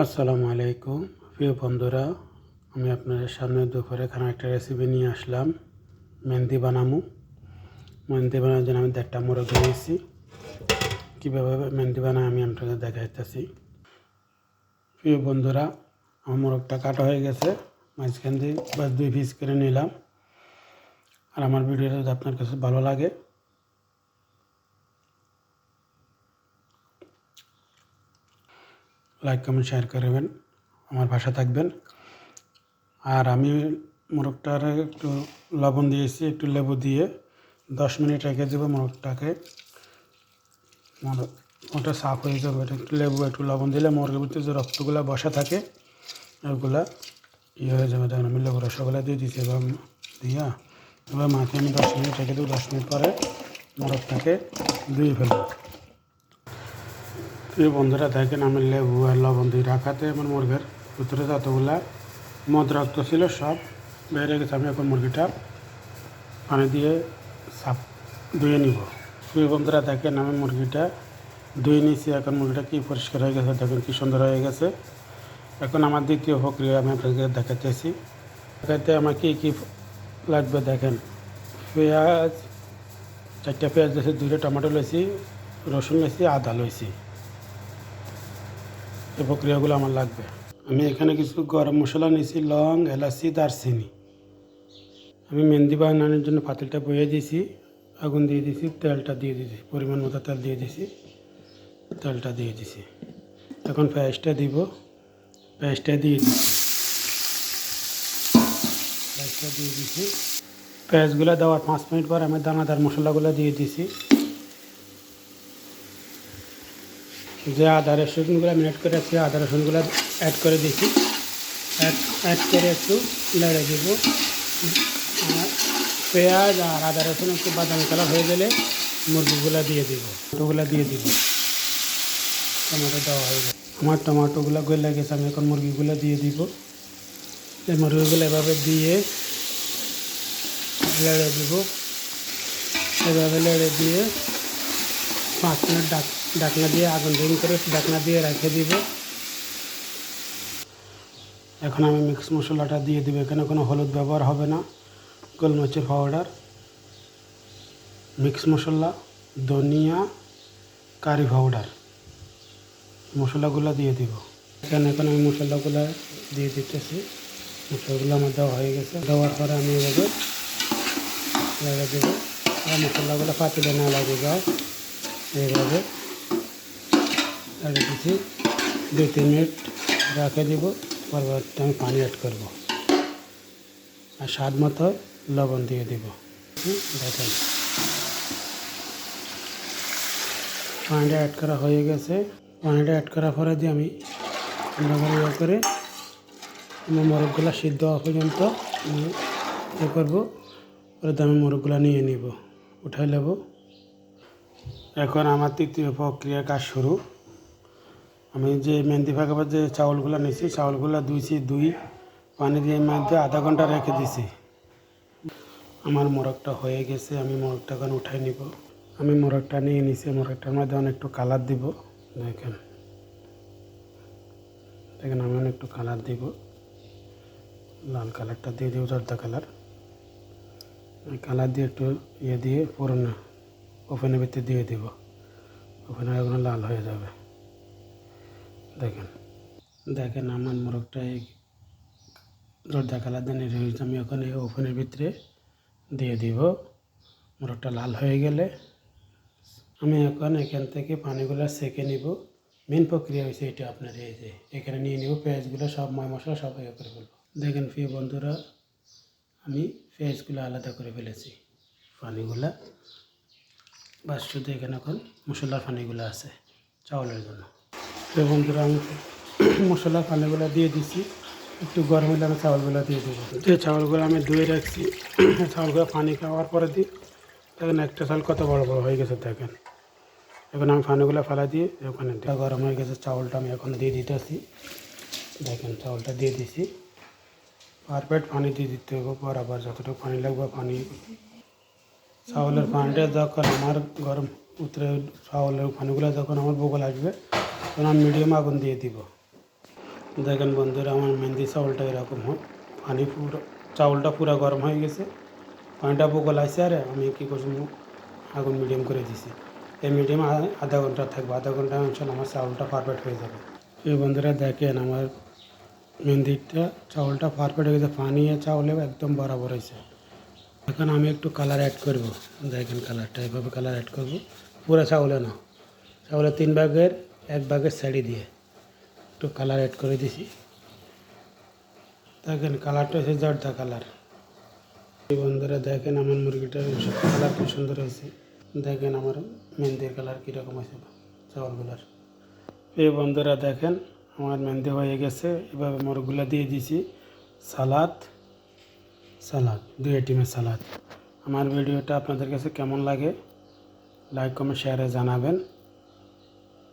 আসসালামু আলাইকুম। প্রিয় বন্ধুরা, আমি আপনাদের সামনে দুপুরে খানা একটা রেসিপি নিয়ে আসলাম, মেহেন্দি বানামু। মেহেন্দি বানানোর জন্য আমি দেড়টা মোরগ নিয়েছি। কীভাবে মেহেন্দি বানায় আমি আপনাদের দেখাইতেছি। প্রিয় বন্ধুরা, আমার মোরগটা কাটা হয়ে গেছে। মাঝখান দিয়ে বাস দুই পিস করে নিলাম। আর আমার ভিডিওটা যদি আপনার কাছে ভালো লাগে লাইক কমেন্ট শেয়ার করবেন, আমার ভাষা থাকবেন। আর আমি মোরগটার একটু লবণ দিয়েছি, একটু লেবু দিয়ে। দশ মিনিট রেখে দেবো মোরগটাকে। মোরগ ওটা সাফ হয়ে যাবে একটু লেবু, একটু লবণ দিলে মোরগের ভিতরে যে রক্তগুলো বসা থাকে, ওগুলা ইয়ে হয়ে যাবে। দেখুন আমি লেবু রসগোল্লা দিয়ে দিচ্ছি এবার দিয়া। এবার মাকে আমি দশ মিনিট রেখে দেবো, দশ মিনিট পরে মোরগটাকে ধুয়ে ফেলব। প্রিয় বন্ধুরা দেখেন আমি লেবু আর লবণ দিয়ে রাখাতে আমার মুরগের ভিতরে যতগুলা মদ রক্ত ছিল সব বেড়ে গেছে। আমি এখন মুরগিটা পানি দিয়ে সাপ ধুয়ে নিব। প্রিয় বন্ধুরা দেখেন আমি মুরগিটা ধুয়ে নিয়েছি। এখন মুরগিটা কী পরিষ্কার হয়ে গেছে দেখেন কী সুন্দর হয়ে গেছে। এখন আমার দ্বিতীয় প্রক্রিয়া আমি আপনাকে দেখাতেছি দেখাতে আমার কী কী লাগবে দেখেন। পেঁয়াজ, চারটা পেঁয়াজ দিয়েছি দুটো টমেটো লইছি রসুন লইছি আদা লইছি এই প্রক্রিয়াগুলো আমার লাগবে। আমি এখানে কিছু গরম মশলা নিয়েছি, লং, এলাচি, দারচিনি। আমি মেহেন্দি বানানোর জন্য পাতিলটা বয়ে দিয়েছি, আগুন দিয়ে দিয়েছি, তেলটা দিয়ে দিয়েছি, পরিমাণ মতো তেল দিয়ে দিয়েছি, তেলটা দিয়ে দিয়েছি। এখন পেঁয়াজটা দিব পেঁয়াজটা দিয়ে দিচ্ছি পেঁয়াজটা দিয়ে দিয়েছি। পেঁয়াজগুলো দেওয়ার পাঁচ মিনিট পর আমি দানাদার মশলাগুলো দিয়ে দিয়েছি। যে আদা রসুনগুলো মিনিট করে আছে আদা রসুনগুলো অ্যাড করে দিয়েছি অ্যাড করে একটু নেড়ে দেব। পেঁয়াজ আর আদা রসুন একটু বাদামি কালার হয়ে গেলে মুরগিগুলো দিয়ে দিব। টমেটোগুলো দিয়ে দিব। টমেটো দেওয়া হয়ে গেছে। আমার টমেটোগুলো গলে গেছে, আমি এখন মুরগিগুলো দিয়ে দিব। এই মুরগিগুলো এভাবে দিয়ে লেড়ে দিব। এভাবে লেড়ে দিয়ে পাঁচ মিনিট ডাক ডাকনা দিয়ে আগুন রিং করে ডাকনা দিয়ে রেখে দিব। এখন আমি মিক্স মশলাটা দিয়ে দিব। এখানে কোনো হলুদ ব্যবহার হবে না। গোলমরিচের পাউডার মিক্স মশলা, ধনিয়া কারি পাউডার মশলাগুলো দিয়ে দিব। এখানে এখন আমি মশলাগুলো দিয়ে দিতেছি। মশলাগুলো আমার দেওয়া হয়ে গেছে। দেওয়ার পরে আমি এভাবে লাগিয়ে দেবো। আর মশলাগুলো পাতিলে না লাগে যায় এইভাবে লাগিয়ে দিচ্ছি দুই, তিন মিনিট রেখে দিব পরবর্তী আমি পানি অ্যাড করব। আর স্বাদ মতো লবণ দিয়ে দিব। দেখেন। পানিটা অ্যাড করা হয়ে গেছে। পানিটা অ্যাড করার পরে দিয়ে আমি ঠান্ডা করে আমার মোরগগুলো সিদ্ধ হওয়া পর্যন্ত আমি ইয়ে করব। পরে আমি মোরগগুলো নিয়ে নিব, উঠাই নেব। এখন আমার তৃতীয় প্রক্রিয়া কাজ শুরু। আমি যে মেহেন্দি ফাঁকাবার যে চাউলগুলো নিয়েছি চাউলগুলো ধুইছি দুই পানি দিয়ে মধ্যে আধা ঘণ্টা রেখে দিছি। আমার মোরগটা হয়ে গেছে, আমি মোরগটা এখন উঠাই নিব। আমি মোরগটা নিয়ে নিছি, মোরগটার মধ্যে অনেক একটু কালার দিব। দেখেন। দেখেন, আমি একটু কালার দিব। লাল কালারটা দিয়ে দিব, জর্দা কালার। কালার দিয়ে একটু ইয়ে দিয়ে পুরনো ওভেনের ভিতরে দিয়ে দিব। ওভেনের লাল হয়ে যাবে। দেখেন। দেখেন, আমার মোরগটা এই জর্দা কালার দিয়ে নেড়ে হয়েছে আমি ওখানে ওভেনের ভিতরে দিয়ে দিব। মোরগটা লাল হয়ে গেলে আমি এখন এখান থেকে পানিগুলো সেকে নিব। মেন প্রক্রিয়া হয়েছে এটা আপনার, এই যে এখানে নিয়ে নিব, পেঁয়াজগুলো সব ময় মশলা সব ইয়ে করে ফেলব। দেখেন প্রিয় বন্ধুরা, আমি পেঁয়াজগুলো আলাদা করে ফেলেছি, পানিগুলা। বাস, শুধু এখানে এখন মশলার পানিগুলো আছে চাউলের জন্য। প্রিয় বন্ধুরা, আমি মশলার পানিগুলো দিয়ে দিচ্ছি একটু গরম হলে আমি চাউলগুলো দিয়ে দেবো। যে চাউলগুলো আমি ধুয়ে রাখছি, চাউলগুলো পানি খাওয়ার পরে দিই, দেখেন একটা চাউল কত বড় বড় হয়ে গেছে, দেখেন। এখন আমি পানিগুলো ফেলা দিয়ে ওখানে গরম হয়ে গেছে, চাউলটা আমি এখন দিয়ে দিতেছি। দেখেন, চাউলটা দিয়ে দিছি। পারফেক্ট পানি দিয়ে দিতে হবে, বরাবর যতটুকু পানি লাগবে পানি। চাউলের পানিটা যখন আমার গরম উতরে চাউলের পানিগুলো যখন আমার বগল আসবে তখন আমি মিডিয়াম আগুন দিয়ে দিব। দেখেন বন্ধুরা, আমার মেহেন্দি চাউলটা এরকম হোক পানি পুরো চাউলটা পুরো গরম হয়ে গেছে। পানিটা বগল আছে, আর আমি কী করছি আগুন মিডিয়াম করে দিছি। এই মিডিয়াম আধা ঘণ্টা থাকবে, আধা ঘণ্টা অঞ্চল আমার চাউলটা পারফেক্ট হয়ে যাবে। এই বন্ধুরা, দেখেন আমার মেহেন্দিটা, চাউলটা পারফেক্ট হয়ে গেছে। পানি চাউলে একদম বরাবর হয়েছে। এখন আমি একটু কালার অ্যাড করব। দেখেন কালারটা এভাবে কালার অ্যাড করব। পুরো চাউলে না। চাউলে তিন ভাগের এক ভাগের শাড়ি দিয়ে একটু কালার অ্যাড করে দিছি। দেখেন কালারটা হচ্ছে জর্দা কালার বন্ধুরা, দেখেন আমার মুরগিটার কালার খুব সুন্দর হয়েছে। দেখেন আমার মেহেন্দির কালার কীরকম হয়েছে চাউলগুলার এই বন্ধুরা, দেখেন আমার মেহেন্দি হয়ে গেছে। এভাবে মোরগুলা দিয়ে দিছি। সালাদ সালাদ, দুই আইটেমের সালাদ। আমার ভিডিওটা আপনাদের কাছে কেমন লাগে লাইক কমেন্ট শেয়ারে জানাবেন।